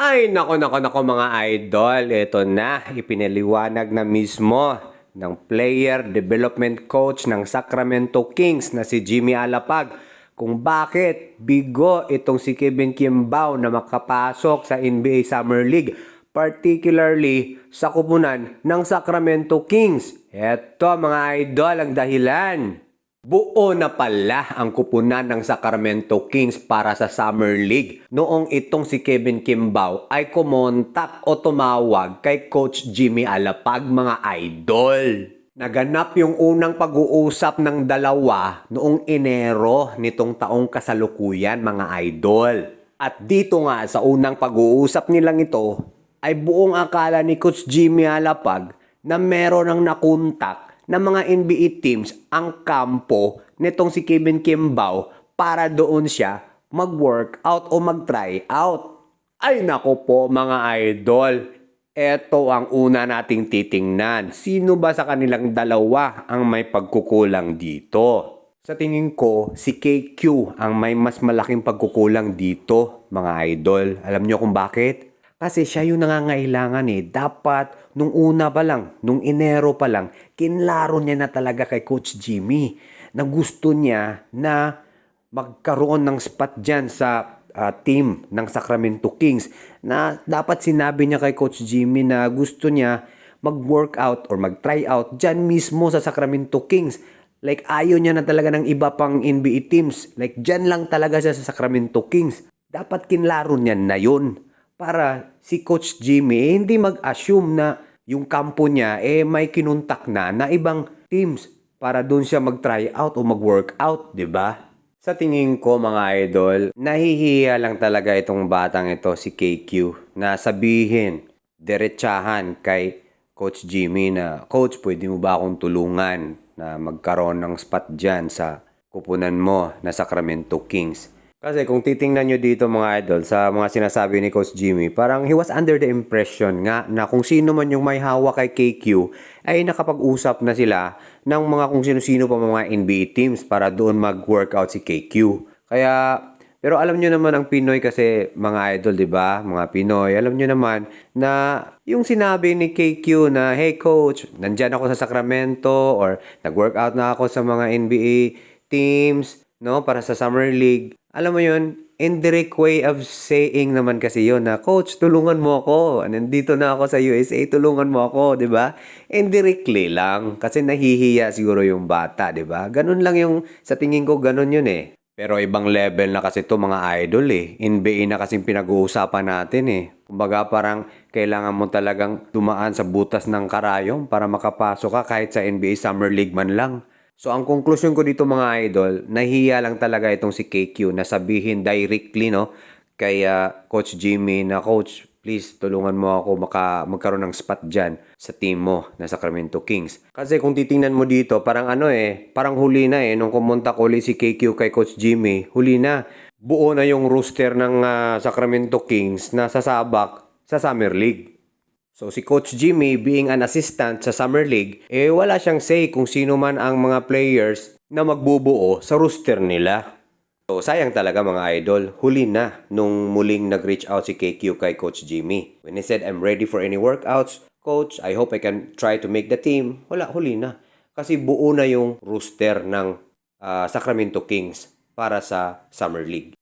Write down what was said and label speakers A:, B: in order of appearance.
A: Ay, nako, nako, nako mga idol. Ito na, ipinaliwanag na mismo ng player development coach ng Sacramento Kings na si Jimmy Alapag kung bakit bigo itong si Kevin Kimbao na makapasok sa NBA Summer League particularly sa kupunan ng Sacramento Kings. Ito mga idol ang dahilan. Buo na pala ang kupunan ng Sacramento Kings para sa Summer League noong itong si Kevin Kimbao ay kumontak o tumawag kay Coach Jimmy Alapag mga idol. Naganap yung unang pag-uusap ng dalawa noong Enero nitong taong kasalukuyan mga idol. At dito nga sa unang pag-uusap nilang ito ay buong akala ni Coach Jimmy Alapag na meron ng nakuntak ng mga NBA teams ang kampo nitong si Kevin Kimbao para doon siya mag-workout o mag-try out. Ay nako po mga idol, eto ang una nating titingnan. Sino ba sa kanilang dalawa ang may pagkukulang dito? Sa tingin ko, si KQ ang may mas malaking pagkukulang dito, mga idol. Alam nyo kung bakit? Kasi siya yung nangangailangan eh. Dapat, nung una pa lang, nung Enero pa lang, kinlaro niya na talaga kay Coach Jimmy na gusto niya na magkaroon ng spot dyan sa ah, team ng Sacramento Kings na dapat sinabi niya kay Coach Jimmy na gusto niya mag-workout or mag-try out dyan mismo sa Sacramento Kings. Like ayaw niya na talaga ng iba pang NBA teams. Like dyan lang talaga siya sa Sacramento Kings. Dapat kinlaro niya na yun para si Coach Jimmy eh, hindi mag-assume na yung kampo niya eh may kinuntak na na ibang teams para doon siya mag-try out o mag-workout, 'di ba? Sa tingin ko mga idol, nahihiya lang talaga itong batang ito si KQ na sabihin diretsahan kay Coach Jimmy na Coach, pwede mo ba akong tulungan na magkaroon ng spot dyan sa kupunan mo na Sacramento Kings? Kasi kung titingnan nyo dito mga idol sa mga sinasabi ni Coach Jimmy, parang he was under the impression nga na kung sino man yung may hawak kay KQ ay nakapag-usap na sila ng mga kung sino-sino pa mga NBA teams para doon mag-workout si KQ. Kaya pero alam nyo naman ang Pinoy kasi mga idol, di ba? Mga Pinoy, alam nyo naman na yung sinabi ni KQ na, Hey coach, nandyan ako sa Sacramento or nag-workout na ako sa mga NBA teams, no? Para sa Summer League. Alam mo yun, indirect way of saying naman kasi yun na, Coach, tulungan mo ako. Nandito na ako sa USA, tulungan mo ako, di ba? Indirectly lang. Kasi nahihiya siguro yung bata, di ba? Ganun lang yung, sa tingin ko, ganun yun eh. Pero ibang level na kasi to mga idol eh. NBA na kasing pinag-uusapan natin eh. Kumbaga parang kailangan mo talagang dumaan sa butas ng karayom para makapasok ka kahit sa NBA Summer League man lang. So ang conclusion ko dito mga idol, nahiya lang talaga itong si KQ na sabihin directly no kay ah, Coach Jimmy na Coach, please tulungan mo ako maka, magkaroon ng spot dyan sa team mo na Sacramento Kings. Kasi kung titingnan mo dito, parang ano eh, parang huli na eh, nung kumunta ko ulit si KQ kay Coach Jimmy, huli na. Buo na yung roster ng ah, Sacramento Kings na sasabak sa Summer League. So si Coach Jimmy being an assistant sa Summer League, eh wala siyang say kung sino man ang mga players na magbubuo sa roster nila. So sayang talaga mga idol, huli na nung muling nag-reach out si KQ kay Coach Jimmy. When he said, I'm ready for any workouts, Coach, I hope I can try to make the team. Wala, huli na. Kasi buo na yung roster ng ah, Sacramento Kings para sa Summer League.